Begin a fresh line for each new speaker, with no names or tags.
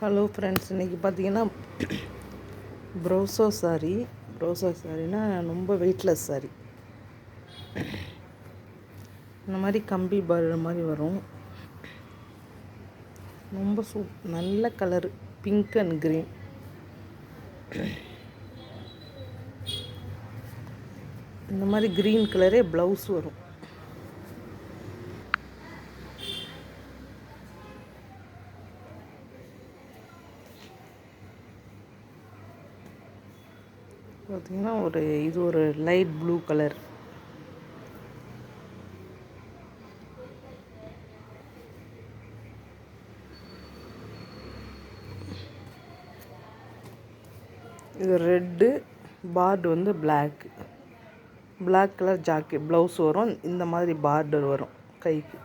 Hello friends இன்றைக்கி பார்த்தீங்கன்னா ப்ரௌசோ sorry ப்ரௌசோ சாரினா ரொம்ப வெயிட்லெஸ் சாரி இந்த மாதிரி கம்பி பர் மாதிரி வரும். ரொம்ப சூப் நல்ல கலரு பிங்க் அண்ட் க்ரீன் இந்த மாதிரி க்ரீன் கலரே ப்ளவுஸ் வரும். பார்த்தீங்கன்னா ஒரு இது ஒரு லைட் ப்ளூ கலர் இது ரெட்டு பார்டு வந்து black black colour jacket blouse வரும். இந்த மாதிரி பார்டர் வரும் கைக்கு.